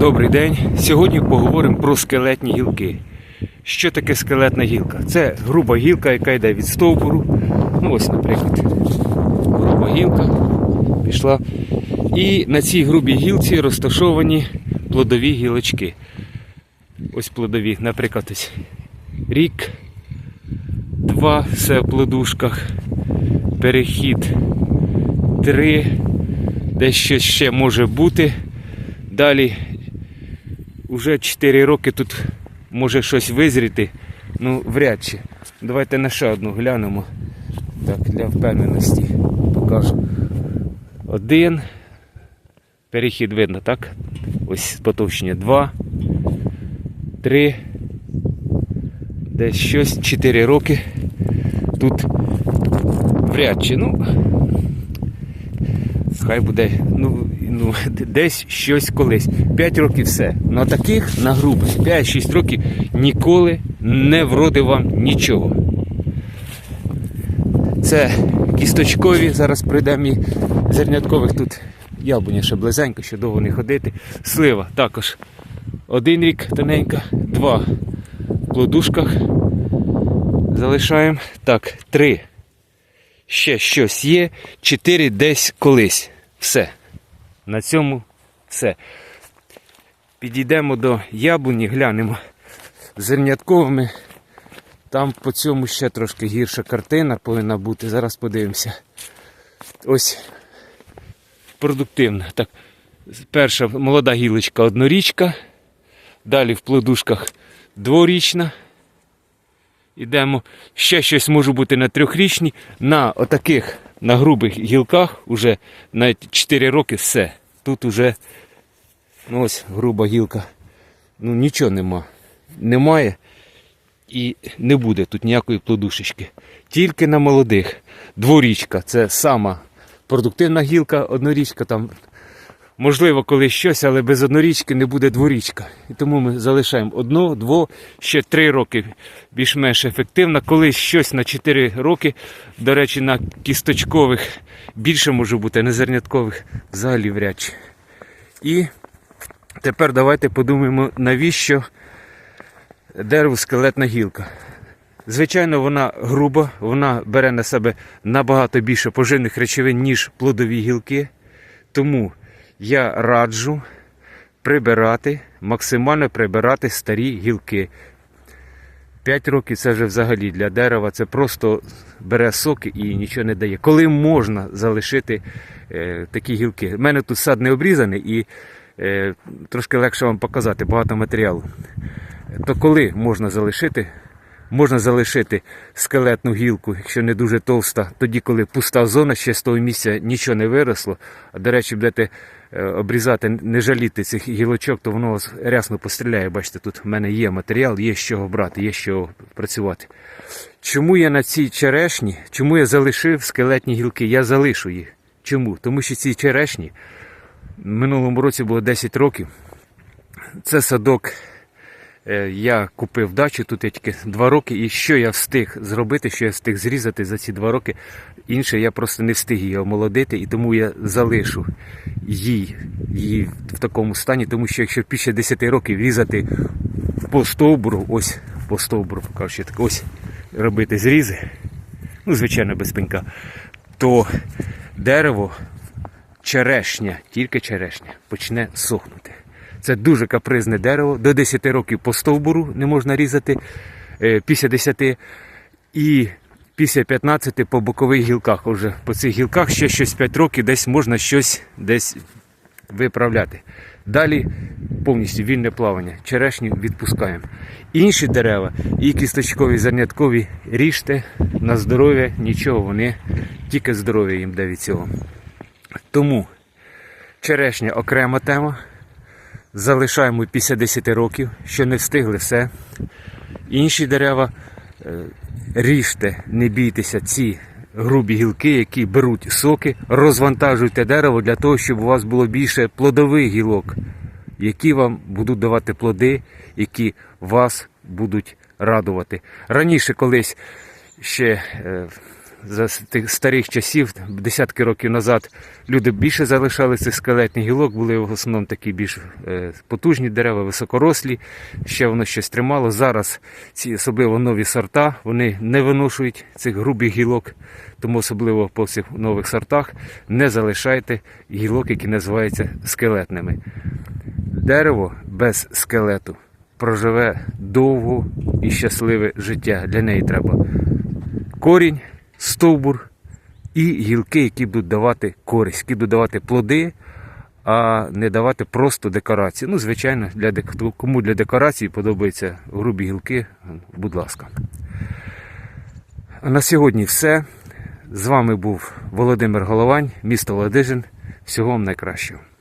Добрий день. Сьогодні поговоримо про скелетні гілки. Що таке скелетна гілка? Це груба гілка, яка йде від стовбуру. Ну ось, наприклад, груба гілка пішла. І на цій грубій гілці розташовані плодові гілочки. Ось плодові, наприклад, ось рік, два, все в плодушках, перехід, три, десь щось ще може бути. Далі вже 4 роки тут може щось визріти. Ну, вряд чи. Давайте на ще одну глянемо. Так, для впевненості покажу. Один. Перехід видно, так? Ось потовщення. Два. Три. Десь щось. 4 роки. Тут вряд чи. Ну, хай буде ну, ну, десь щось колись. 5 років все. На таких на грубих 5-6 років ніколи не вродив вам нічого. Це кісточкові, зараз прийдемо і зерняткових тут яблуня ще близенько, ще довго не ходити. Слива також. Один рік тоненька, два в плодушках. Залишаємо. Так, три ще щось є, 4 десь колись. Все. На цьому все. Підійдемо до яблуні, глянемо зернятковими. Там по цьому ще трошки гірша картина повинна бути. Зараз подивимося. Ось продуктивна. Так, перша молода гілочка однорічка. Далі в плодушках дворічна. Ідемо. Ще щось може бути на трьохрічній. На отаких на грубих гілках уже навіть 4 роки все. Тут уже ну ось груба гілка. Ну нічого нема. Немає і не буде тут ніякої плодушечки. Тільки на молодих. Дворічка це сама продуктивна гілка, однорічка там. Можливо, коли щось, але без однорічки не буде дворічка. І тому ми залишаємо одну, дво, ще три роки більш-менш ефективно. Коли щось на 4 роки, до речі, на кісточкових більше може бути, а на зерняткових взагалі вряд чи. І тепер давайте подумаємо, навіщо дерево скелетна гілка. Звичайно, вона груба, вона бере на себе набагато більше поживних речовин, ніж плодові гілки. Тому я раджу прибирати, максимально прибирати старі гілки. 5 років це вже взагалі для дерева, це просто бере соки і нічого не дає. Коли можна залишити е, такі гілки? У мене тут сад не обрізаний і е, трошки легше вам показати багато матеріалу. То коли можна залишити? Можна залишити скелетну гілку, якщо не дуже товста, тоді, коли пуста зона, ще з того місця нічого не виросло. А до речі, будете обрізати, не жаліти цих гілочок, то воно рясно постріляє. Бачите, тут в мене є матеріал, є з чого брати, є з чого працювати. Чому я на цій черешні, чому я залишив скелетні гілки? Я залишу їх. Чому? Тому що ці черешні минулому році було 10 років. Це садок. Е, Я купив дачу, тут я тільки два роки, і що я встиг зробити, що я встиг зрізати за ці два роки. Інше я просто не встиг її омолодити, і тому я залишу її, її в такому стані, тому що якщо після 10 років різати по стовбуру, ось по стовбуру, покажу так, ось робити зрізи, ну, звичайно, без пенька, то дерево, черешня, тільки черешня, почне сохнути. Це дуже капризне дерево. До 10 років по стовбуру не можна різати, е, після 10 і після 15 по бокових гілках. Уже по цих гілках ще щось 5 років, десь можна щось десь виправляти. Далі повністю вільне плавання. Черешню відпускаємо. Інші дерева, і кісточкові, зерняткові, ріжте на здоров'я, нічого, вони тільки здоров'я їм дає від цього. Тому черешня окрема тема. Залишаємо після 10 років, що не встигли все. Інші дерева е, ріжте, не бійтеся ці грубі гілки, які беруть соки, розвантажуйте дерево для того, щоб у вас було більше плодових гілок, які вам будуть давати плоди, які вас будуть радувати. Раніше колись ще е, за тих старих часів, десятки років назад, люди більше залишали цих скелетних гілок, були в основному такі більш е, потужні дерева, високорослі, ще воно щось тримало. Зараз ці особливо нові сорта, вони не виношують цих грубих гілок, тому особливо по цих нових сортах не залишайте гілок, які називаються скелетними. Дерево без скелету проживе довго і щасливе життя. Для неї треба корінь, стовбур і гілки, які будуть давати користь, які будуть давати плоди, а не давати просто декорації. Ну, звичайно, для кому для декорації подобаються грубі гілки, будь ласка. На сьогодні все. З вами був Володимир Головань, місто Ладижин. Всього вам найкращого.